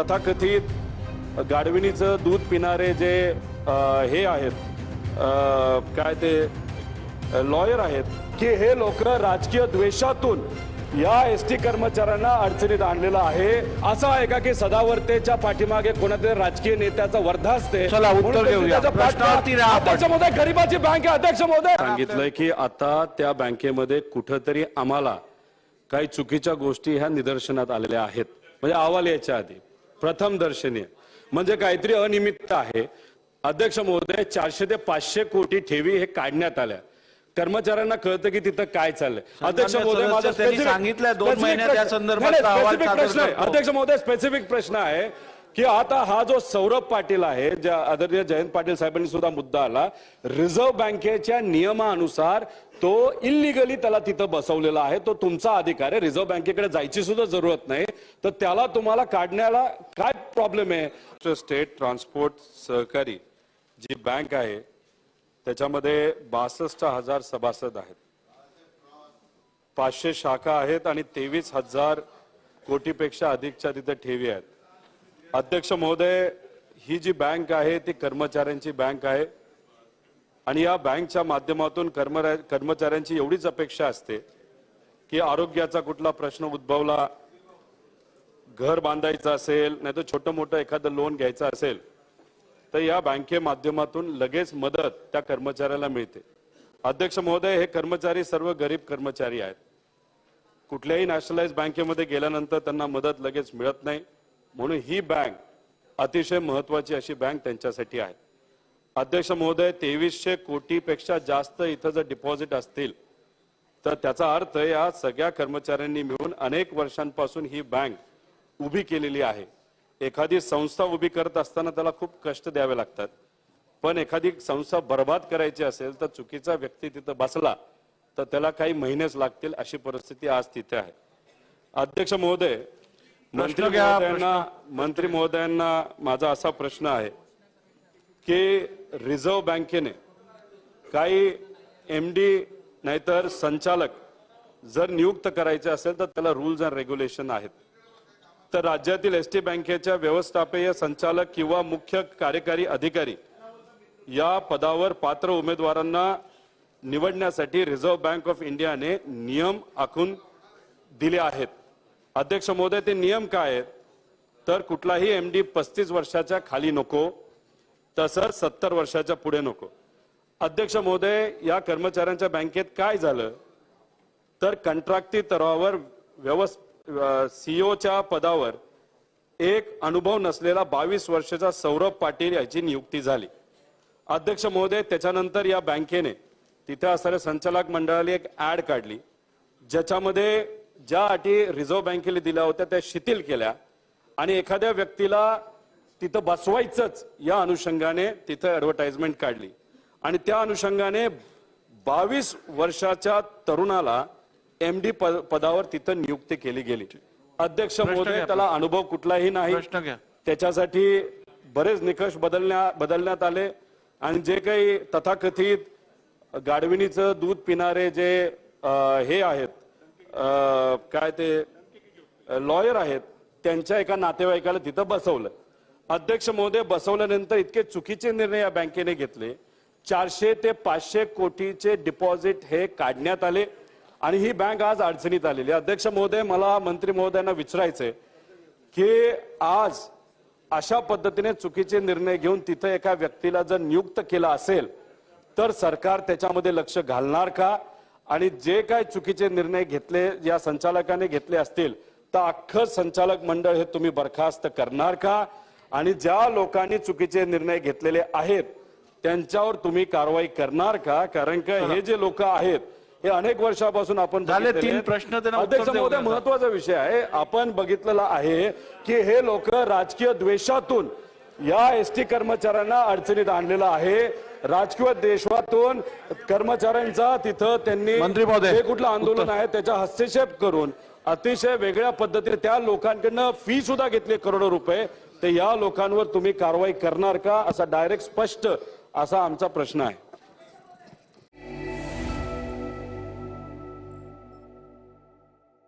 तथाकथित गाढविणीचं दूध पिणारे जे हे आहेत काय ते लॉयर आहेत की हे लोक राजकीय द्वेषातून या एस टी कर्मचाऱ्यांना अडचणीत आणलेलं आहे. असं आहे का की सदावर्तेच्या पाठीमागे कोणातरी राजकीय नेत्याचा वर्धा असते? चला, उत्तर म्हणून त्यांनी घेऊया. त्याचा पाठलाग- प्रश्नावरती राहा आपण. अध्यक्ष महोदय गरीबाची बँक आहे अध्यक्ष महोदय. सांगितलंय की आता त्या बँकेमध्ये कुठंतरी आम्हाला काही चुकीच्या गोष्टी ह्या निदर्शनात आलेल्या आहेत. म्हणजे अहवाल यायच्या आधी. प्रथम दर्शनीय. म्हणजे काहीतरी अनियमितता आहे. अध्यक्ष महोदय चारशे ते पाचशे कोटी ठेवी हे काढण्यात आल्या. कर्मचाऱ्यांना कळतं की तिथं काय चाललंय. अध्यक्ष महोदय माझा सांगितलंय दोन महिन्यात या संदर्भात. अध्यक्ष महोदय स्पेसिफिक प्रश्न आहे. की आता हा जो सौरभ पाटील आहे ज्या आदरणीय जयंत पाटील साहेबांनी सुद्धा मुद्दा आला रिझर्व्ह बँकेच्या नियमानुसार तो इलिगली त्याला तिथं बसवलेला आहे. तो तुमचा अधिकार आहे. रिझर्व्ह बँकेकडे जायची सुद्धा जरूरत नाही. तर त्याला तुम्हाला काढण्याला काय प्रॉब्लेम आहे? स्टेट ट्रान्सपोर्ट सहकारी जी बँक आहे त्याच्यामध्ये बासष्ट हजार सभासद आहेत. पाचशे शाखा आहेत आणि तेवीस हजार कोटीपेक्षा अधिकच्या तिथे ठेवी आहेत. अध्यक्ष महोदय ही जी बँक आहे ती कर्मचाऱ्यांची बँक आहे. आणि या बँकच्या माध्यमातून कर्म कर्मचाऱ्यांची एवढीच अपेक्षा असते की आरोग्याचा कुठला प्रश्न उद्भवला घर बांधायचं असेल नाही तर छोटं मोठं एखादं लोन घ्यायचं असेल तर या बँके माध्यमातून लगेच मदत त्या कर्मचाऱ्याला मिळते. अध्यक्ष महोदय हे कर्मचारी सर्व गरीब कर्मचारी आहेत. कुठल्याही नॅशनलाइज बँकेमध्ये गेल्यानंतर त्यांना मदत लगेच मिळत नाही. म्हणून ही बँक अतिशय महत्वाची अशी बँक त्यांच्यासाठी आहे. अध्यक्ष महोदय तेवीसशे कोटीपेक्षा जास्त इथं जर डिपॉझिट असतील तर त्याचा अर्थ या सगळ्या कर्मचाऱ्यांनी मिळून अनेक वर्षांपासून ही बँक उभी केलेली आहे. एखादी संस्था उभी करत असताना त्याला खूप कष्ट द्यावे लागतात. पण एखादी संस्था बर्बाद करायची असेल तर चुकीचा व्यक्ती तिथं बसला तर त्याला काही महिनेच लागतील अशी परिस्थिती आज तिथे आहे. अध्यक्ष महोदय मंत्री महोदयांना मंत्री महोदयांना माझा असा प्रश्न आहे की रिझर्व्ह बँकेने काही एम डी नाहीतर संचालक जर नियुक्त करायचे असेल तर त्याला रूल्स अँड रेग्युलेशन आहेत. तर राज्यातील एस टी बँकेच्या व्यवस्थापकीय संचालक किंवा मुख्य कार्यकारी अधिकारी या पदावर पात्र उमेदवारांना निवडण्यासाठी रिझर्व्ह बँक ऑफ इंडियाने नियम आखून दिले आहेत. अध्यक्ष महोदय ते नियम काय आहेत? तर कुठलाही एम डी पस्तीस वर्षाच्या खाली नको तसंच सत्तर वर्षाच्या पुढे नको. अध्यक्ष महोदय या कर्मचाऱ्यांच्या बँकेत काय झालं? तर कंत्राक्टी तरावर व्यवस् सीओच्या पदावर एक अनुभव नसलेला बावीस वर्षाचा सौरभ पाटील याची नियुक्ती झाली. अध्यक्ष महोदय त्याच्यानंतर या बँकेने तिथे असणाऱ्या संचालक मंडळाने एक ऍड काढली ज्याच्यामध्ये ज्या अटी रिझर्व्ह बँकेने दिल्या होत्या त्या शिथिल केल्या. आणि एखाद्या व्यक्तीला तिथं बसवायचंच या अनुषंगाने तिथं ऍडव्हर्टाइजमेंट काढली. आणि त्या अनुषंगाने बावीस वर्षाच्या तरुणाला एमडी पदावर तिथं नियुक्ती केली गेली. अध्यक्ष महोदय. त्याला अनुभव कुठलाही नाही. त्याच्यासाठी बरेच निकष बदलण्या बदलण्यात आले. आणि जे काही तथाकथित गाढविणीचं दूध पिणारे जे हे आहेत काय ते लॉयर आहेत. त्यांच्या एका नातेवाईकाला तिथं बसवलं. अध्यक्ष महोदय बसवल्यानंतर इतके चुकीचे निर्णय या बँकेने घेतले. चारशे ते पाचशे कोटीचे डिपॉझिट हे काढण्यात आले आणि ही बँक आज अडचणीत आलेली आहे. अध्यक्ष महोदय मला मंत्री महोदयांना विचारायचंय की आज अशा पद्धतीने चुकीचे निर्णय घेऊन तिथं एका व्यक्तीला जर नियुक्त केला असेल तर सरकार त्याच्यामध्ये लक्ष घालणार का? आणि जे काय चुकीचे निर्णय घेतले या संचालकाने घेतले असतील तर अख्खं संचालक मंडळ हे तुम्ही बरखास्त करणार का आणि ज्या लोकांनी चुकीचे निर्णय घेतलेले आहेत त्यांच्यावर तुम्ही कारवाई करणार का कारण का हे जे लोक आहेत हे अनेक वर्षापासून आपण तीन. प्रश्न. महत्त्वाचा विषय आहे आपण बघितलेला आहे की हे लोक राजकीय द्वेषातून या एस टी कर्मचाऱ्यांना अडचणीत आणलेलं आहे. राजकीय देशातून कर्मचाऱ्यांचा तिथं त्यांनी जे कुठलं आंदोलन आहे त्याचा हस्तक्षेप करून अतिशय वेगळ्या पद्धतीने त्या लोकांकडनं फी सुद्धा घेतली करोडो रुपये. तर या लोकांवर तुम्ही कारवाई करणार का? असा डायरेक्ट स्पष्ट असा आमचा प्रश्न आहे.